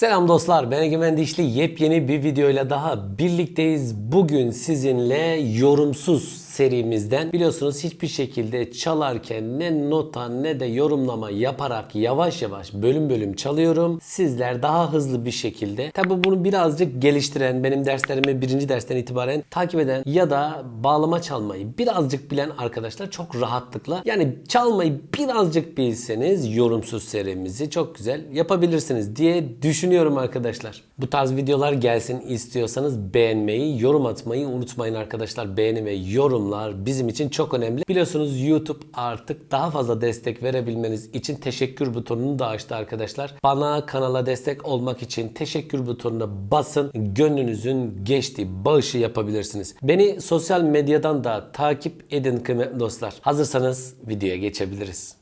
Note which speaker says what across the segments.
Speaker 1: Selam dostlar, ben Egemen Dişli. Yepyeni bir videoyla daha birlikteyiz. Bugün sizinle yorumsuz serimizden biliyorsunuz hiçbir şekilde çalarken ne nota ne de yorumlama yaparak yavaş yavaş bölüm bölüm çalıyorum. Sizler daha hızlı bir şekilde tabi bunu birazcık geliştiren benim derslerimi birinci dersten itibaren takip eden ya da bağlama çalmayı birazcık bilen arkadaşlar çok rahatlıkla yani çalmayı birazcık bilseniz yorumsuz serimizi çok güzel yapabilirsiniz diye düşünüyorum arkadaşlar. Bu tarz videolar gelsin istiyorsanız beğenmeyi, yorum atmayı unutmayın arkadaşlar. Beğeni ve yorumlar bizim için çok önemli. Biliyorsunuz YouTube artık daha fazla destek verebilmeniz için teşekkür butonunu da açtı arkadaşlar. Bana kanala destek olmak için teşekkür butonuna basın. Gönlünüzün geçtiği bağışı yapabilirsiniz. Beni sosyal medyadan da takip edin kıymetli dostlar. Hazırsanız videoya geçebiliriz.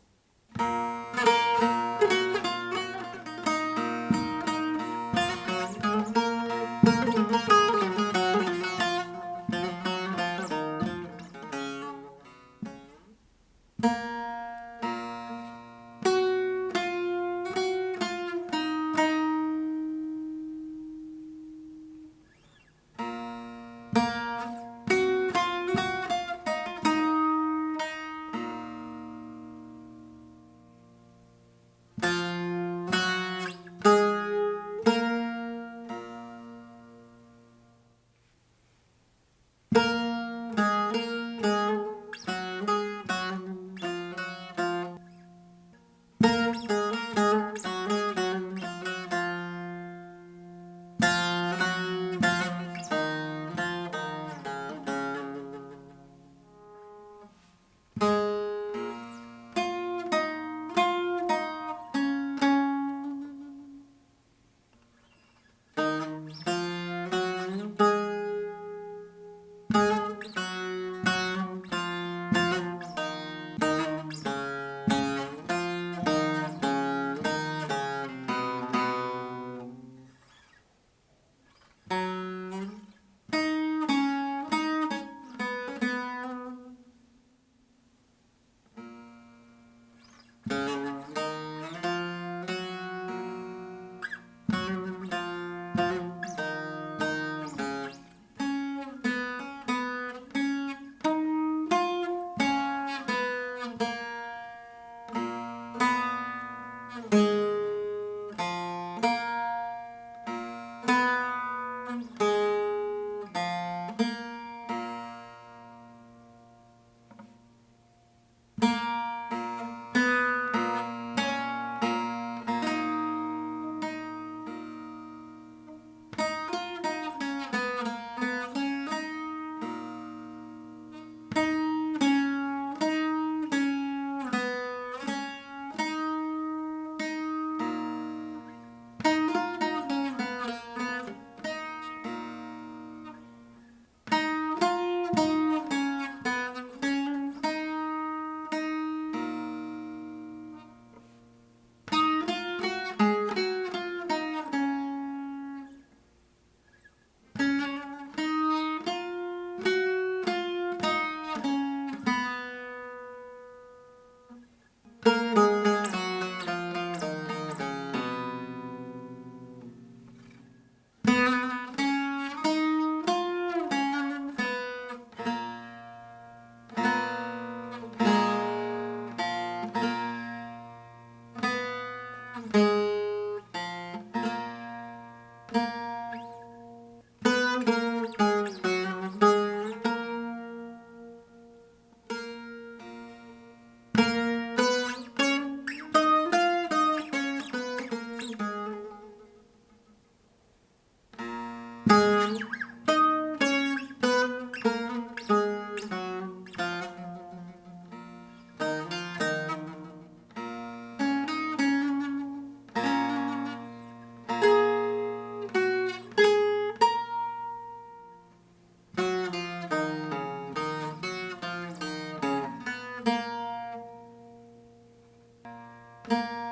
Speaker 1: Thank you.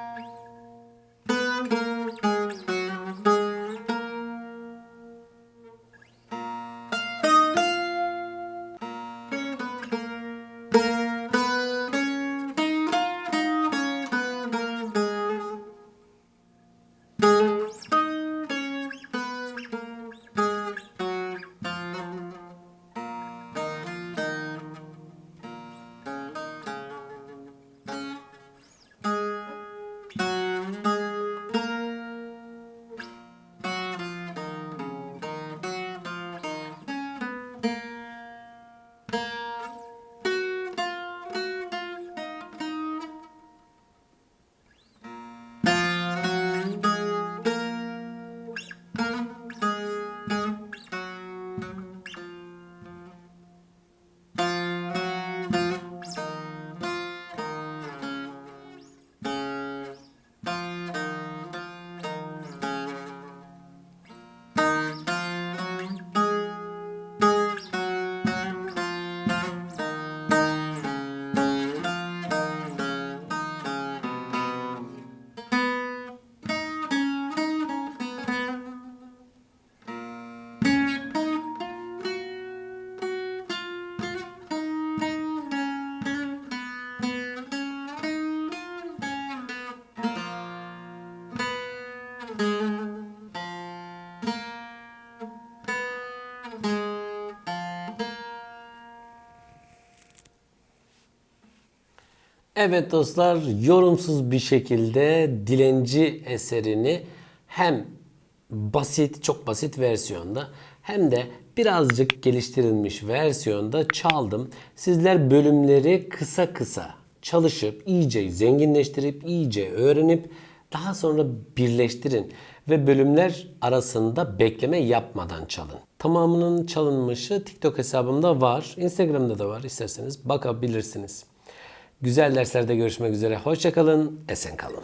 Speaker 1: Evet dostlar yorumsuz bir şekilde dilenci eserini hem basit çok basit versiyonda hem de birazcık geliştirilmiş versiyonda çaldım. Sizler bölümleri kısa kısa çalışıp iyice zenginleştirip iyice öğrenip daha sonra birleştirin ve bölümler arasında bekleme yapmadan çalın. Tamamının çalınmışı TikTok hesabımda var. Instagram'da da var. İsterseniz bakabilirsiniz. Güzel derslerde görüşmek üzere. Hoşçakalın. Esen kalın.